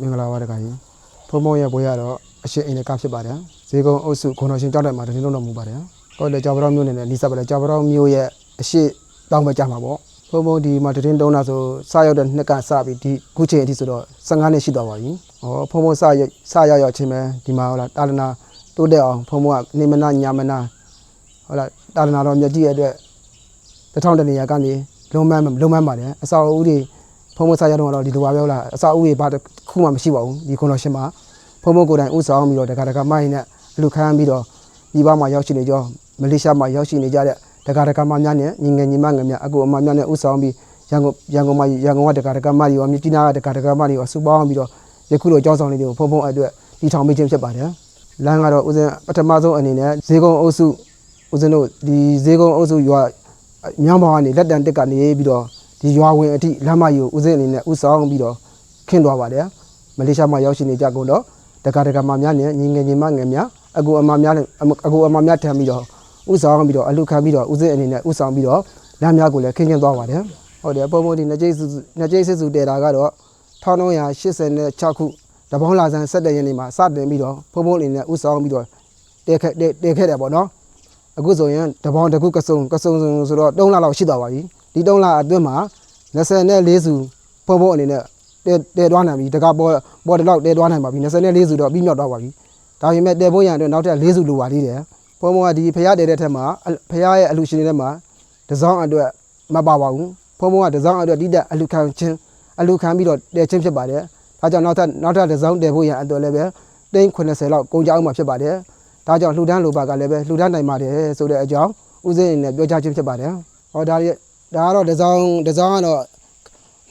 မင်္ဂလာပါတခါကြီးဖုံဖုံရဲ့ဘွေကတော့အရှင်အိမ်ကဖြစ်ပါတယ်ဈေးကုန်းအုပ်စုခွန်တော်ရှင်ကြောက်တဲ့မှာတင်းလုံးတော်မူပါတယ်ဟောလေကြောက်ပတော်မျိုးနဲ့နီးစပ်ပါတယ်ကြောက်ပတော်မျိုးရဲ့အရှိတောင်းပဲကြမှာပေါ့ဖုံဖုံဒီမှာတင်းတုံးတာဆိုစရောက်တဲ့နှစ်ကစပြီးဒီခုချိန်အထိဆိုတော့15နှစ်ရှိသွားပါပြီဟောဖုံဖုံစရစရောက်ရောက်ချင်းပဲဒီမှာဟောလားတာလနာတိုးတက်အောင်ဖုံဖုံကနေမနာညာမနာဟောလားတာလနာတော်မြတ်ကြီးရဲ့အတွက်တစ်ထောင်တနေရာကနေလုံးမန်းလုံးမန်းပါတယ်အစာအုပ်တွေ ဖုံဖုံစားရတော့တော့ဒီလိုပါပြောလားအစာအုပ်တွေဘာတစ်ခုမှမရှိပါဘူးဒီခွန်တော်ရှင်မှာဖုံဖုံကိုယ်တိုင်ဥဆောင်ပြီးတော့တခါတခါမိုင်းနဲ့အလူခံပြီးတော့ဒီဘာမှာရောက်ရှိနေကြမလေးရှားမှာရောက်ရှိနေကြတဲ့တခါတခါမများနဲ့ညီငယ်ညီမငယ်များအကူအမများနဲ့ဥဆောင်ပြီးရန်ကုန်ရန်ကုန်မှာရန်ကုန်ကတခါတခါမတွေရောမြစ်ကြီးနားကတခါတခါမတွေရောစုပေါင်းပြီးတော့ယခုလိုကြောင်းဆောင်လေးတွေကိုဖုံဖုံအတွက်ဒီထောင်ပေးခြင်းဖြစ်ပါတယ်လမ်းကတော့ဦးဇင်းပထမဆုံးအနေနဲ့ဈေးကုန်းအုပ်စုဦးဇင်းတို့ဒီဈေးကုန်းအုပ်စုရွာမြောင်းပေါ်ကနေလက်တန်တက်ကနေပြီးတော့ ဒီရွာဝင်အထိလမ်းမကြီးကိုဦးစင်းအနေနဲ့ဥဆောင်ပြီးတော့ခင်းသွားပါတယ်မလေးရှားမှာရောက်ရှိနေကြကုန်တော့တက္ကရာကမများနဲ့ညီငယ်ညီမငယ်များအကူအမများနဲ့အကူအမများထမ်းပြီးတော့ဥဆောင်ပြီးတော့အလူခံပြီးတော့ဦးစင်းအနေနဲ့ဥဆောင်ပြီးတော့လမ်းများကိုလည်းခင်းကျင်းသွားပါတယ်ဟုတ်တယ်ပုံပုံဒီနှစ်ကျိတ်စုနှစ်ကျိတ်စစ်စုတဲတာကတော့1986ခုတပေါင်းလာဆန်း17ရက်နေ့မှာစတင်ပြီးတော့ဖုံဖုံအနေနဲ့ဥဆောင်ပြီးတော့တဲခဲ့တဲခဲ့တယ်ပေါ့နော်အခုဆိုရင်တပေါင်းတစ်ခုကစုံကစုံဆိုတော့3လလောက်ရှိသွားပါပြီ ဒီ3လအတွင်းမှာ24စုဖုံဖုံအနေနဲ့တဲတဲသွားနိုင်ပြီတကပေါ်ပေါ်တလောက်တဲသွားနိုင်ပါပြီ24စုတော့ပြီးမြောက်သွားပါပြီဒါပေမဲ့တဲဖို့ရန်အတွက်နောက်ထပ်4စုလိုပါသေးတယ်ဖုံဖုံကဒီဖရားတဲတဲ့ထက်မှာဖရားရဲ့အလူရှင်တွေထဲမှာတစောင်းအတွက်မပါပါဘူးဖုံဖုံကတစောင်းအတွက်တိတက်အလူခံချင်းအလူခံပြီးတော့တဲချင်းဖြစ်ပါတယ်ဒါကြောင့်နောက်ထပ်နောက်ထပ်တစောင်းတဲဖို့ရန်အတွက်လည်းပဲတိန်း80လောက်ကုန်ကြအောင်မှာဖြစ်ပါတယ်ဒါကြောင့်လှူဒန်းလိုပါကလည်းပဲလှူဒန်းနိုင်ပါတယ်ဆိုတဲ့အကြောင်းဦးစင်းအနေနဲ့ပြောကြားခြင်းဖြစ်ပါတယ်။ဟောဒါရီ ဒါကတော့ဒီဇောင်းဒီဇောင်းကတော့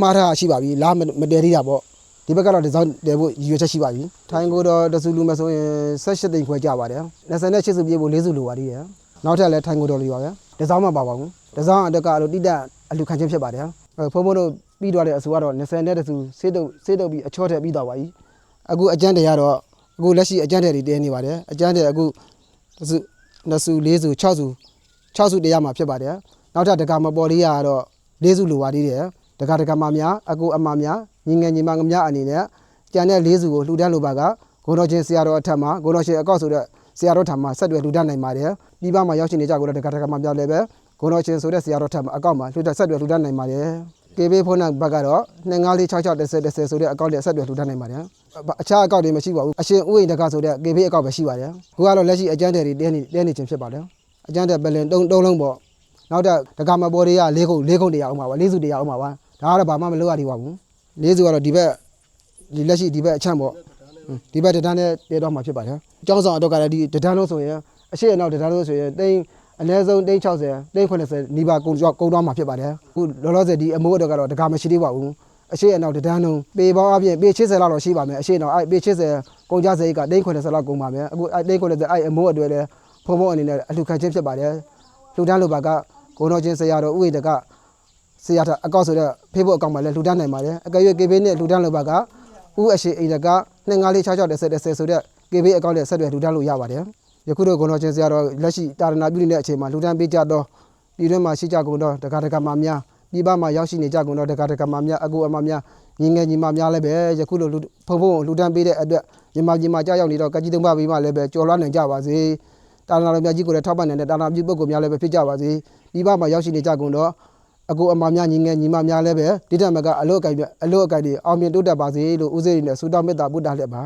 မှားထားရှိပါပြီ။လာမမတည်သေးတာပေါ့။ဒီဘက်ကတော့ဒီဇောင်းတည်ဖို့ရည်ရွယ်ချက်ရှိပါပြီ။ထိုင်းကိုတော့တဆူလူမဆိုရင်18သိန်းခွဲကြပါတယ်။28စုပြေးဖို့4စုလိုပါသေးတယ်။နောက်ထပ်လည်းထိုင်းကိုတော်လေးပါပဲ။ဒီဇောင်းမှပါပါဘူး။ဒီဇောင်းအတွက်ကအဲ့လိုတိတက်အလူခံခြင်းဖြစ်ပါတယ်။ဖုံဖုံတို့ပြီးတော့တဲ့အဆူကတော့20နဲ့တဆူစေးတုပ်စေးတုပ်ပြီးအချောထက်ပြီးတော့ပါပြီ။အခုအကျန်းတရတော့အခုလက်ရှိအကျန်းတဲ့တွေတင်းနေပါတယ်။အကျန်းတဲ့အခုတစ်စုနှစ်စုလေးစု6စု6စုတရားမှာဖြစ်ပါတယ် နောက်ထပ်တက္ကမပေါ်လေးရကတော့လေးစုလိုပါသေးတယ်တက္ကတက္ကမများအကူအမများညီငယ်ညီမငများအနေနဲ့ကျန်တဲ့လေးစုကိုလှူဒန်းလိုပါကဂုဏတော်ချင်းဆရာတော်အထက်မှာဂုဏတော်ရှင်အကောက်ဆိုတဲ့ဆရာတော်ထံမှာဆက်တွယ်လှူဒန်းနိုင်ပါတယ်ပြီးပါမှာရောက်ရှိနေကြကိုတော့တက္ကတက္ကမများလည်းပဲဂုဏတော်ချင်းဆိုတဲ့ဆရာတော်ထံမှာအကောက်မှာလှူဒန်းဆက်တွယ်လှူဒန်းနိုင်ပါတယ်ကေဘေးဖုန်းနံပါတ်ကတော့25466010ဆိုတဲ့အကောက်လေးဆက်တွယ်လှူဒန်းနိုင်ပါတယ်အခြားအကောက်တွေမရှိပါဘူးအရှင်ဥယျာဉ်တက္ကဆိုတဲ့ကေဘေးအကောက်ပဲရှိပါတယ်ခုကတော့လက်ရှိအကျန်းတယ်တွေတဲနေတဲနေခြင်းဖြစ်ပါတယ်အကျန်းတယ်ပလင်တုံးတုံးလုံးပေါ့ နောက်တော့တက္ကမပေါ်တွေက၄ခု၄ခုတရားအောင်ပါပါ၄စုတရားအောင်ပါပါဒါကတော့ဘာမှမလုပ်ရသေးပါဘူး၄စုကတော့ဒီဘက်ဒီလက်ရှိဒီဘက်အချမ်းပေါ့ဒီဘက်တဒန်းနဲ့တဲတော့မှာဖြစ်ပါတယ်အကြောင်းဆောင်အတွက်ကလည်းဒီတဒန်းလုံးဆိုရင်အရှိအနောက်တဒန်းလုံးဆိုရင်တိန်းအနည်းဆုံးတိန်း60တိန်း80နီးပါးကုန်ကြောကုန်တော့မှာဖြစ်ပါတယ်အခုလောလောဆယ်ဒီအမိုးအတွက်ကတော့တက္ကမရှိသေးပါဘူးအရှိအနောက်တဒန်းလုံးပေပေါင်းအပြင်ပေ80လောက်တော့ရှိပါမယ်အရှိအနောက်အဲ့ပေ80ကုန်ကြစရိတ်ကတိန်း80လောက်ကုန်ပါမယ်အခုအဲ့တိန်း80အဲ့အမိုးအတွက်လည်းဖုံဖုံအနေနဲ့အလှခံချင်းဖြစ်ပါတယ်လှူဒန်းလိုပါက ဂုဏတော်ချင်းဆရာတော်ဥဝေတကဆရာထအကောက်ဆိုတဲ့ဖေးဖို့အကောင့်မှာလည်းလှူဒန်းနိုင်ပါတယ်အကယ်၍ကေဘေးနဲ့လှူဒန်းလိုပါကဥအရှိအိတက254660ဆိုတဲ့ကေဘေးအကောင့်နဲ့ဆက်သွယ်လှူဒန်းလို့ရပါတယ်ယခုတော့ဂုဏတော်ချင်းဆရာတော်လက်ရှိတာရဏပြုနေတဲ့အချိန်မှာလှူဒန်းပေးကြတော့ပြည်တွင်းမှာရှိကြကုန်တော့တက္ကတက္ကမများပြည်ပမှာရောက်ရှိနေကြကုန်တော့တက္ကတက္ကမများအကူအမများညီငယ်ညီမများလည်းပဲယခုလိုဖုံဖုံလှူဒန်းပေးတဲ့အတွက်ညီမညီမကြောက်ရောက်နေတော့ကကြီးသုံးပါးပြီးမှလည်းပဲကြော်လွှမ်းနိုင်ကြပါစေ တာနာတော်မြတ်ကြီးကိုလည်းထောက်ပံ့နေတဲ့တာနာပြုပုဂ္ဂိုလ်များလည်းပဲဖြစ်ကြပါစေပြည်ပမှာရောက်ရှိနေကြကုန်တော့အကူအမများညီငယ်ညီမများလည်းပဲဒီတက်မကအလို့အကိုက်အလို့အကိုက်တွေအောင်မြင်တိုးတက်ပါစေလို့ဦးစေးရည်နဲ့ဆုတောင်းမေတ္တာပို့တာလက်ပါ